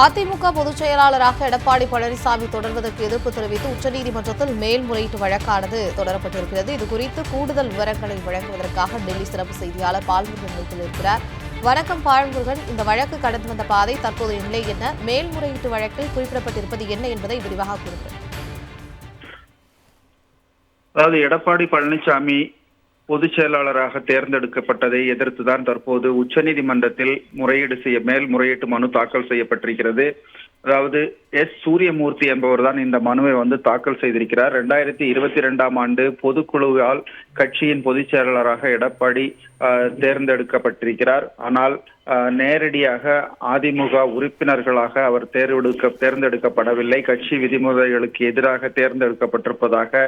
அதிமுக பொதுச் செயலாளராக எடப்பாடி பழனிசாமி தொடர்வதற்கு எதிர்ப்பு தெரிவித்து உச்சநீதிமன்றத்தில் மேல்முறையீட்டு வழக்கானது தொடரப்பட்டிருக்கிறது. இது குறித்து கூடுதல் விவரங்களை வழங்குவதற்காக டெல்லி சிறப்பு செய்தியாளர் பால்முருகன் இணைப்பில் இருக்கிறார். வணக்கம் பாழ்முருகன் இந்த வழக்கு கடந்து வந்த பாதை தற்போதைய நிலை என்ன? மேல்முறையீட்டு வழக்கில் குறிப்பிடப்பட்டிருப்பது என்ன என்பதை விரிவாக கூறுங்கள். அதாவது எடப்பாடி பழனிசாமி பொதுச் செயலாளராக தேர்ந்தெடுக்கப்பட்டதை எதிர்த்துதான் தற்போது உச்சநீதிமன்றத்தில் முறையீடு செய்ய மேல்முறையீட்டு மனு தாக்கல் செய்யப்பட்டிருக்கிறது. அதாவது எஸ் சூரியமூர்த்தி என்பவர் தான் இந்த மனுவை வந்து தாக்கல் செய்திருக்கிறார். ரெண்டாயிரத்தி இருபத்தி ரெண்டாம் ஆண்டு பொதுக்குழுவால் கட்சியின் பொதுச் செயலாளராக எடப்பாடி தேர்ந்தெடுக்கப்பட்டிருக்கிறார். ஆனால் நேரடியாக அதிமுக உறுப்பினர்களாக அவர் தேர்வெடுக்க தேர்ந்தெடுக்கப்படவில்லை. கட்சி விதிமுறைகளுக்கு எதிராக தேர்ந்தெடுக்கப்பட்டிருப்பதாக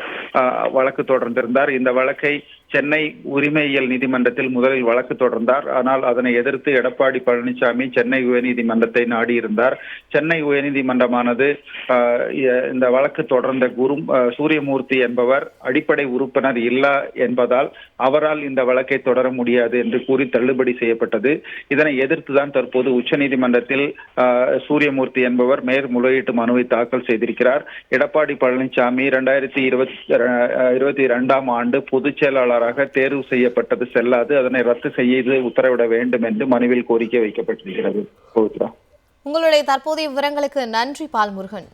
வழக்கு தொடர்ந்திருந்தார். இந்த வழக்கை சென்னை உரிமையியல் நீதிமன்றத்தில் முதலில் வழக்கு தொடர்ந்தார். ஆனால் அதனை எதிர்த்து எடப்பாடி பழனிசாமி சென்னை உயர்நீதிமன்றத்தை நாடியிருந்தார். சென்னை உயர்நீதிமன்றமானது இந்த வழக்கு தொடர்ந்த குரு சூரியமூர்த்தி என்பவர் அடிப்படை உறுப்பினர் இல்ல என்பதால் அவரால் இந்த வழக்கை தொடர முடியாது என்று கூறி தள்ளுபடி செய்யப்பட்டது. இதனை எதிர்த்துதான் தற்போது உச்சநீதிமன்றத்தில் சூரியமூர்த்தி என்பவர் மேல்முறையீட்டு மனுவை தாக்கல் செய்திருக்கிறார். எடப்பாடி பழனிசாமி இரண்டாயிரத்தி இருபத்தி இருபத்தி இரண்டாம் ஆண்டு பொதுச் செயலாளராக தேர்வு செய்யப்பட்டது செல்லாது. அதனை ரத்து செய்து உத்தரவிட வேண்டும் என்று மனுவில் கோரிக்கை வைக்கப்பட்டிருக்கிறது. பவித்ரா உங்களுடைய தற்போதைய விவரங்களுக்கு நன்றி பால்முருகன்